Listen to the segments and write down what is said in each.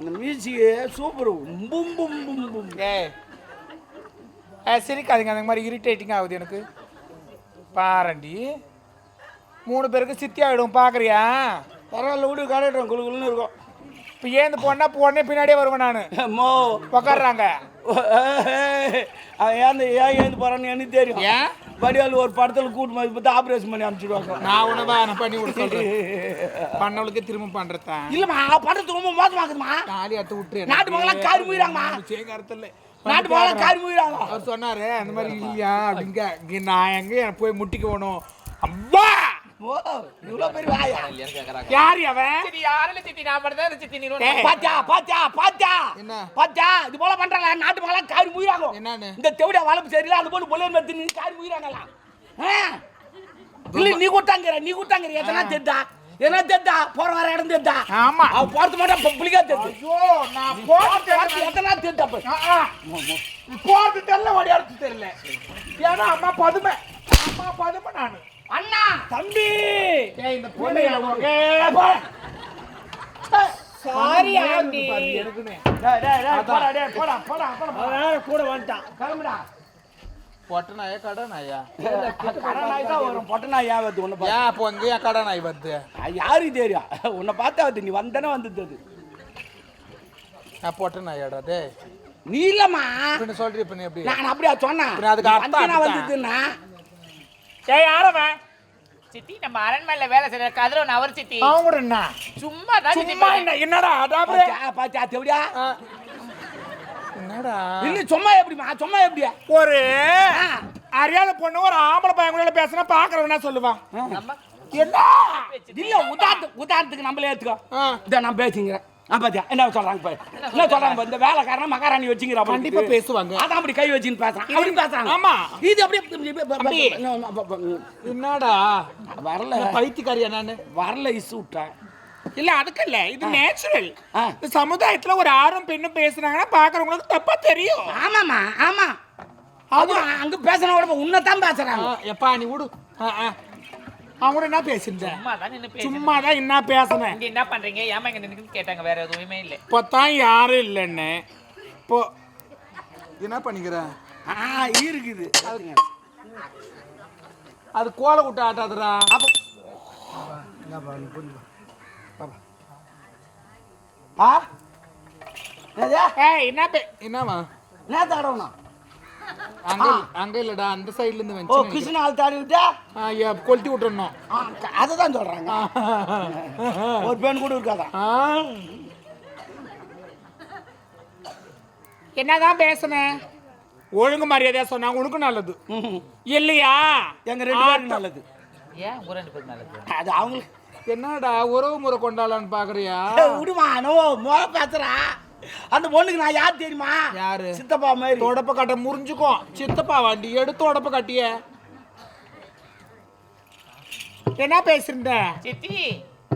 அந்த மியூசிக்கு சூப்பர் பும் பும் பும் பும் ஏய் ஏ சிரிக்காதீங்க. அந்த மாதிரி இரிட்டேட்டிங் ஆகுது எனக்கு. பாரண்டி மூணு பேருக்கு சித்தி ஆகிடும் பார்க்குறியா பரவாயில்ல விடு காலேட்டம் குழு குழுன்னு இருக்கும். இப்போ ஏந்து போனா போனே பின்னாடியே வருவேன் நான். மோ. உக்காடுறாங்க அவன் ஏன் ஏன் ஏந்து போறான்னு எனக்கு தெரியும். ஏன்? வடிவால் ஒரு படத்தில் கூட்டு இப்போ ஆப்ரேஷன் பண்ணி அனுப்பிச்சிடுவாங்க. நான் உனவா நான் பண்ணி சொல்கிறேன் பண்ணவளுக்கு திரும்ப பண்ணுறதா இல்லைம்மா படத்துக்கு ரொம்ப மோசமாக்குதுமா தாலி அத்து விட்டுரு நாட்டு மக்கள்லாம் காரி முயிறாங்கம்மா. சேகரத்தில் நாட்டு மக்கள்லாம் காரி முயிறாங்க. அவர் சொன்னாரு அந்த மாதிரி இல்லையா? அப்படிங்க. நான் எங்க போய் முட்டிக்கு போகணும். அவ்வா! ஓ இவ்வளோ பெரிய வாயா? யார் அவன்? பாத்தியா பாத்தியா பாத்தியா? என்ன? பாத்தியா இது போல பண்றாங்க. நாட்டு மக்கள்லாம் காரி என்னன்னு? இந்த தெவிட வளர்ப்பு சரியில்லை அது போல பொலியன் மத்தி நீ காரி முயிறாங்களா இல்ல நீ கூட்டாங்கிற நீ கூட்டாங்கிற. எதனா தெரிதா? எதனா தெரிதா? போற வர இடம் தெரிதா? ஆமா. அவ போறது மட்டும் பப்ளிக்கா தெரியுது ஐயோ நான் போறது எதனா தெரிதா போறது தெரியல ஓடியாடுறது தெரியல. ஏன்னா அம்மா பதுமை. அம்மா பதுமை நானு. அண்ணா! தம்பி! இந்த பொண்ணு சாரி ஆண்டி. எனக்குன்னு டேய் டேய் டேய் போடா டேய் போடா போடா போடா. கூட வந்துட்டான். கிளம்புடா. பொட்ட நாயா கடை நாயா கரணாய் தான் வரும். பொட்ட நாய் யாவது உன்னை ஏன் அப்போ ஏன் வருது? யாருக்கு தெரியும்? உன்னை பார்த்தா வந்து நீ வந்தனே வந்தது அது. நான் பொட்ட நாயாடா டே நீ இல்லம்மா. இப்ப சொல்றீ இப்ப நீ எப்படி? நான் அப்படியா சொன்னேன்? அதுக்கு அர்த்தம். வந்ததுன்னா ஏய் யாரவன் சித்தி நம்ம அரண்மனையில வேலை செய்யற கதிரவன் அவர் சித்தி. அவன் கூட என்ன? சும்மா தான் சித்தி சும்மா என்ன? என்னடா அடாபரே பாத்தியா தெவிடியா என்னடா? இல்ல சும்மா எப்படிமா சும்மா எப்படியா ஒரு ஆ. அறியாத பொண்ணு ஒரு ஆம்பளை பையன் கூட பேசினா பாக்குறவன் என்ன சொல்லுவான்? நம்ம என்ன? இல்ல உதாரணத்துக்கு உதாரணத்துக்கு நம்மளே ஏத்துக்கோ ஆ. இதை நான் பேசிக்கிறேன். பாத்தியா? என்ன சொல்றாங்க பாரு? என்ன சொல்றாங்க? பாரு, இந்த வேலைக்காரன் மகாராணி வச்சுங்கிறா. கண்டிப்பா பேசுவாங்க. அதான் அப்படி கை வச்சுன்னு பேசுறான். அப்படி பேசுறாங்க. ஆமா. இது அப்படியே என்னடா? வரல. பைத்தியக்காரியா நானு? வரல இசு விட்டேன் இல்ல அதுக்கு இல்ல. இது நேச்சுரல் சமுதாயத்துல ஒரு ஆணும் பெண்ணும் பேசுனாங்கன்னா பாக்குறவங்களுக்கு தப்பா தெரியும். ஆமாமா ஆமா. அது அங்க பேசின கூட உன்னதான் பேசுறாங்க. எப்பா நீ விடு. அவங்க கூட என்ன பேசிருந்த சும்மா தான் நின்னு பேசுறேன் சும்மா தான் என்ன பேசினேன் இங்க என்ன பண்றீங்க? ஏமா இங்க நின்னு கேட்டாங்க? வேற எதுவுமே இல்ல. இப்போத்தான் யாரும் இல்லைன்னு. இப்போ என்ன பண்ணிக்கிற? ஆ இருக்குது. அது கோலை விட்டு ஆட்டாதுடா. அப்ப ஆ? என்னவா என்ன தடவணும் அங்க இல்ல- அங்க இல்லடா அந்த சைடுல இருந்து ஓ கிருஷ்ண ஆள் தாடி விட்டா? கொளுத்தி விட்டுறணும். அதுதான் சொல்றாங்க. ஒரு பெண் கூட இருக்காதான் ஆ. என்னதான் பேசுனேன் ஒழுங்கு மரியாதையா சொன்னா உனக்கு நல்லது. இல்லையா? எங்க ரெண்டு பேருக்கு நல்லது. ஏன் உங்க ரெண்டு பேருக்கு நல்லது? அது அவங்களுக்கு என்னடா உறவு முறை கொண்டாடலான்னு பாக்குறியா? நோ மோக பேசுறா. அந்த பொண்ணுக்கு நான் யார் தெரியுமா? யாரு? சித்தப்பா மாதிரி. தொடப்ப கட்ட முறிஞ்சுக்கும் சித்தப்பா வண்டி எடுத்து உடப்ப கட்டிய. என்ன பேசுறீங்க? சித்தி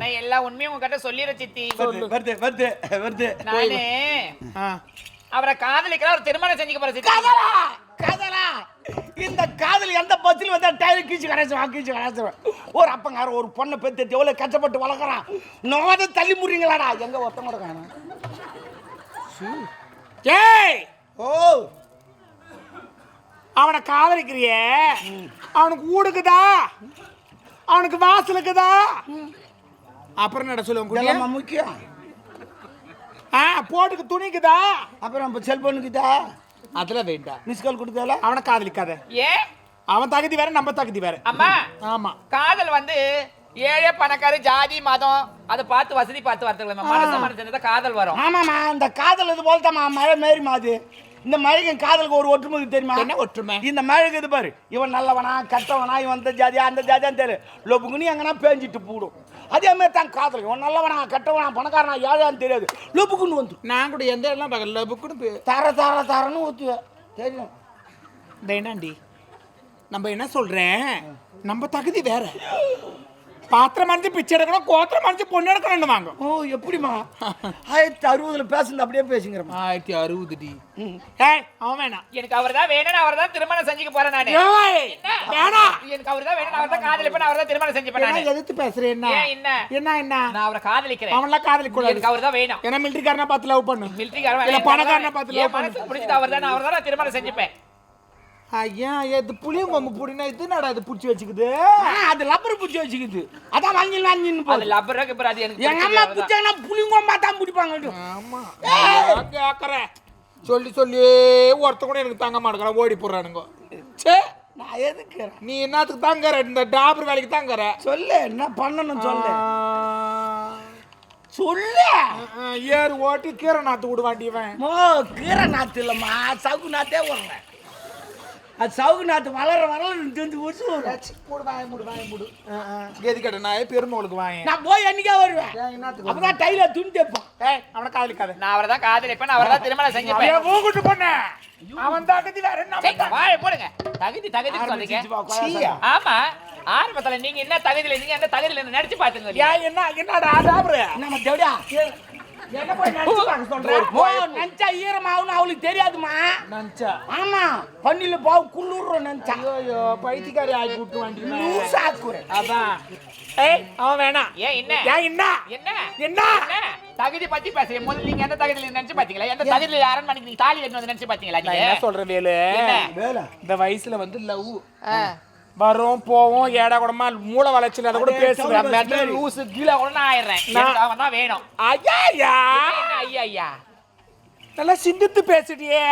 நான் எல்லா உண்மையும் உங்ககிட்ட சொல்லிடுறேன் சித்தி. வருது வருது வருது நானு. அவரை காதலிக்கிற ஒரு திருமணம் செஞ்சுக்க போறேன் சித்தி. காதலா? காதலா? இந்த காதல் எந்த பஸ்ஸில் வந்தா டயர் கீச்சு கடைசுவான் கீச்சு கடைசுவான் ஒரு அப்பங்கார ஒரு பொண்ணை பெத்து எவ்வளோ கஷ்டப்பட்டு வளர்க்குறான்? நோத தள்ளி முறீங்களாடா எங்க ஒருத்தன் கூட காணும். ஏய்! ஓ! அவனை காதலிக்கிறியே? அவனுக்கு ஊடுக்குதா? அவனுக்கு வாசலுக்குதா? அப்புறம் நட சொல்லுவாங்க முக்கியம்? ஆ போட்டுக்கு துணிக்குதா? அப்புறம் செல்போனுக்குதா அதெல்லாம் வேண்டாம். மிஸ் கால் கொடுத்தால அவனை காதலிக்காத. ஏன் அவன் தகுதி வேற நம்ம தகுதி வேற. அம்மா ஆமா. காதல் வந்து ஏழை பணக்கார ஜாதி மதம் அதை பார்த்து வசதி பார்த்து வரதுல மனசு மனசு காதல் வரும். ஆமாம்மா இந்த காதல் இது போல்தாம்மா மழை மாரி மாது இந்த மழைக்கு காதலுக்கு ஒரு ஒற்றுமை தெரியுமா? என்ன ஒற்றுமை? இந்த மழைக்கு இது பாரு இவன் நல்லவனா கட்டவனா இவன் இந்த ஜாதியா அந்த ஜாதியான்னு தெரியும் லொப்புக்குன்னு எங்கன்னா பேஞ்சிட்டு போடும். அதே மாதிரி தான் காதல் இவன் நல்லவனா கட்டவனா பணக்காரனா ஏழையான்னு தெரியாது. லொப்புக்குன்னு வந்து. நான் கூட எந்த இடம்லாம் பார்க்கல. புக்குன்னு பே- தர தர தரன்னு ஊற்றுவேன் தெரியும். இந்த என்னண்டி? நம்ம என்ன சொல்றேன்? நம்ம தகுதி வேற. பாத்திரம் மறைஞ்சு பிச்சை எடுக்கணும் கோத்திரம் மறைஞ்சு பொண்ணு எடுக்கணும் வாங்க. ஓ எப்படிம்மா? ஆயிரத்தி அறுபதுல பேசுனது அப்படியே பேசுங்கிறம்மா ஆயிரத்தி அறுபது டி ஏய் அவன் வேணாம். எனக்கு அவர் தான் வேணும் அவர் தான் திருமணம் செஞ்சுக்க போறேன் நானு. வேணாம் எனக்கு அவர் தான் வேணும் அவர் தான் காதலிப்பேன் அவர் தான் திருமணம் செஞ்சுப்பேன் நானு எதிர்த்து பேசுறேன் என்ன? என்ன? என்ன என்ன? நான் அவரை காதலிக்கிறேன். அவன்லாம் காதலிக்க கூடாது எனக்கு அவர் தான் வேணும். என்ன மிலிட்டரிக்காரனா பார்த்து லவ் பண்ணு? மிலிட்டரிக்காரன் இல்ல பணக்காரனை பார்த்து love பண்ணு? பிடிச்சது அவர் தான் அவர் தான் நான் திருமணம் செஞ்சுப்பேன். ஐயா இது புளியும் கொம்பு புடினா இது நடா இது புடிச்சு வச்சுக்குது? அது லப்பர் பிடிச்சி வச்சுக்குது. அதான் வாங்கி வாங்கின்னு அது போகுது லப்பர் கிப்பர் அது எனக்கு எங்க அம்மா. பிடிச்சாங்கன்னா புளிங்கொம்பா தான் பிடிப்பாங்க ஆமா. கேக்குறேன் சொல்லி சொல்லி ஒருத்த கூட எனக்கு தாங்க மாட்டேங்கிறான் ஓடி போடுறானுங்க. சே நான் எதுக்கு நீ என்னத்துக்கு தாங்கற? இந்த டாபர் வேலைக்கு தாங்கற? சொல்லு என்ன பண்ணணும் சொல்லு. சொல்லு. ஏறு ஓட்டி கீரை நாத்து விடுவாண்டி இவன். மோ கீரை நாத்து இல்லம்மா சவுக்கு நாத்தே வரல அது சவுக்கு நாத்து வளர வளர தெரிஞ்சு உசு மூடு வாய மூடு வாய மூடு. கேதி கடை நான் பெருநூலுக்கு வாங்க நான் போய் என்னைக்கே வருவேன். என்னத்துக்கு அப்பதான் டைலர் துணி தைப்பான் ஏய் அவனை காதலிக்காத. நான் அவரை தான் காதலிப்பேன் அவர் தான் திருமணம் செஞ்சுப்பேன். ஊகுட்டு பொண்ணு அவன் தகுதி வேற என்ன வாயை போடுங்க. தகுதி தகுதி சொல்றீங்க. சீயா. ஆமா. ஆரம்பத்துல நீங்க என்ன தகுதியில இருந்தீங்க அந்த தகுதியில நடிச்சு பாத்துங்க என்ன என்னடா நம்ம தேவடியா என்ன போய் நினைச்சு பார்க்க சொல்றேன் ஓ நினைச்சா ஈரமாகும்னு அவளுக்கு தெரியாதுமா ஆமா பண்ணில பாவு குளிர்றோம் நினைச்சா ஐயோ பைத்தியக்காரி ஆக்கி விட்டு அதான். ஏய் அவன் வேணாம் ஏன் என்ன? ஏன் என்ன? என்ன? என்ன? தகுதி பத்தி பேசுறீங்க. முதல்ல நீங்க எந்த தகுதியில நினைச்சு பாத்தீங்களா? எந்த தகுதியில யாரும் மணிக்கு நீங்க தாலி கட்டணும் நினைச்சு பாத்தீங்களா நான் நீங்க? என்ன? வேலை? இந்த வயசுல வந்து லவ். வரும் போவோம் ஏடா கூடமா மூளை வளர்ச்சியில் அதை கூட சவுண்ட் மெட்ரல் லூசு கீழே கூட நான் ஆயிடுறேன். அவன் தான் வேணும். ஐயா என்ன ஐயா ஐயா? நல்லா சிந்தித்து பேசிட்டியே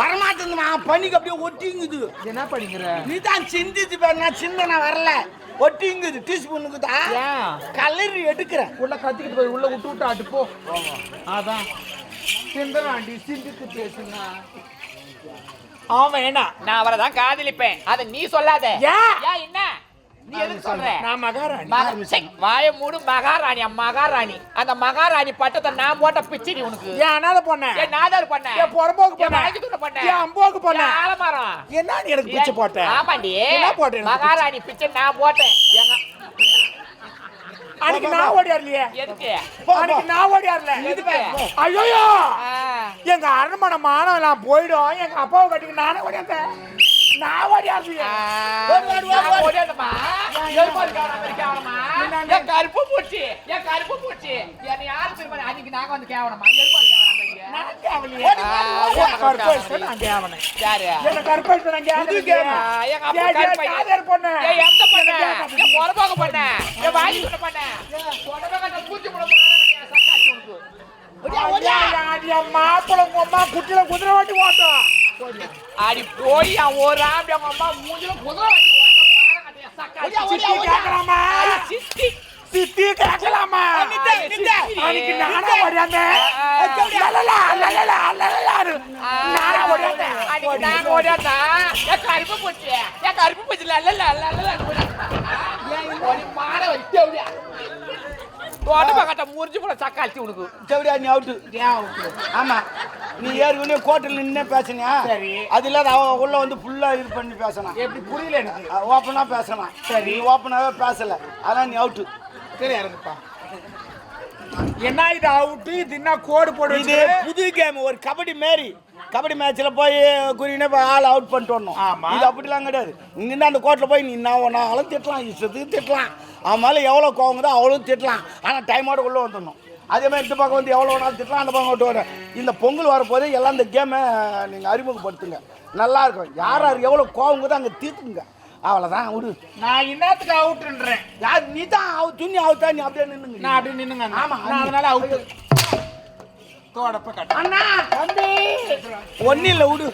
வரமாட்டேங்குதுமா பண்ணிக்கு அப்படியே ஒட்டிங்குது. என்ன படிக்கிற? நீ தான் சிந்திச்சு பாரு நான் சிந்தனை வரல. ஒட்டிங்குது டீஸ்பூனுக்குதா? ஏன்? கலரி எடுக்கிறேன். உள்ள கத்திக்கிட்டு போய் உள்ள விட்டு விட்டு போ. அதான். சிந்தனாண்டி சிந்தித்து பேசுங்க அவன் வேணாம் நான் அவரை தான் காதலிப்பேன். அதை நீ சொல்லாத. ஏன்? ஏன் என்ன? நீ எதுக்கு சொல்ற? நான் மகாராணி. வாய மூடு மகாராணி மகாராணி. அந்த மகாராணி பட்டத்தை நான் போட்ட பிச்சிடி உனக்கு. ஏன் அனாதை பொண்ண? ஏன் நாதார் பண்ண? ஏன் புறம்போக்கு ஏன் பொண்ண? வாங்கி தூக்க பண்ண? ஏன் அம்போக்கு பொண்ண? ஆலமரம்? என்ன நீ எனக்கு பிச்சை போட்ட? ஆமாண்டி. என்ன போட்ட எனக்கு மகாராணி பிச்சை நான் போட்டேன். ஏங்க. அன்னைக்கு நான் ஓடியார்லையே. எதுக்கு? அன்னைக்கு நான் ஓடியார்ல. எதுக்கு? ஐயோ எங்க அரண்மனை மானம் எல்லாம் போயிடும். எங்க அப்பாவை கட்டிக்கு நானே ஓடியாந்தேன். நான் ஓடியார்லையே. ஆ, ஓடு, ஓடு, ஓடு, நான் ஓடு. ஓடியாந்தம்மா. எருமாடு கேவலம் மாதிரி கேவலமா? என் கருப்பு பூச்சி, என் கருப்பு பூச்சி. என்னை யாரு திரும்ப- அன்னைக்கு நாங்க வந்து கேவலமா? எருமாடு கருப்பையன். காதர் ஓட்டி ஓட்டும் அடி போய் ஒரு ஆம்பளை அம்மா மூஞ்சில குதிரை வண்டி ஓட்ட மானம் கட்டிய சக்காச்சி. சித்தி கேட்கலாமா அடி சித்தி. சித்தி கேட்கலாமா அன்னைக்கு நானே ஓடியாந்தேன் லலலா, லலலா, லலலாரு. நானே ஓடியாந்தா, என் கருப்பு பூச்சி, என் கருப்பு பூச்சி. லல்லல ஓடியாந்தா. ஓடி மாட வச்சு அப்படியே. உடம்பை கட்ட முறிஞ்சு போன சக்காச்சி உனக்கு. தேவடியா நீ அவுட்டு ஆமா. நீ ஏற்கனவே கோட்டில் நின்னே பேசினியா? சரி. அது இல்லாத அவன் உள்ள வந்து ஃபுல்லா இது பண்ணி பேசணும் எப்படி புரியல எனக்கு? ஓப்பனா சரி. ஓப்பனாவே பேசல. அதான் நீ அவுட்டு சரி இறங்குப்பா. என்ன இது அவுட்டு இது என்ன கோடு போடு இது புது கேம் ஒரு கபடி மாரி. கபடி மேட்ச்ல போய் குறினே போய் ஆள் அவுட் பண்ணிட்டு வரணும். ஆமா. இது அப்படிலாம் கிடையாது. இங்கிருந்து அந்த கோர்ட்டில் போய் நீ நான் ஒன்றாலும் திட்டலாம் இஷ்டத்துக்கு திட்டலாம். அவன் மேலே எவ்வளோ கோவங்குதோ அவ்வளோ திட்டலாம். ஆனால் டைமோட உள்ளே வந்துடணும். அதே மாதிரி இந்த பக்கம் வந்து எவ்வளோ வேணாலும் திட்டலாம் அந்த பக்கம் விட்டு வரும் இந்த பொங்கல் வரப்போது எல்லாம் இந்த கேமை நீங்கள் அறிமுகப்படுத்துங்க. நல்லா இருக்கும். யார் யார் எவ்வளோ கோவங்குதோ அங்கே தீர்த்துங்க அவ்வளோதான் விடு நான் என்னத்துக்கு அவுட்டுன்றேன் யார் நீ தான் அவ துணி அவுத்தா நீ அப்படியே நின்னுங்க. நான் அப்படியே நின்னுங்க ஆமா, நான் அதனால அவுட்டு தோடப்ப கட்ட. அண்ணா தம்பி. ஒன்றும் இல்லை விடு.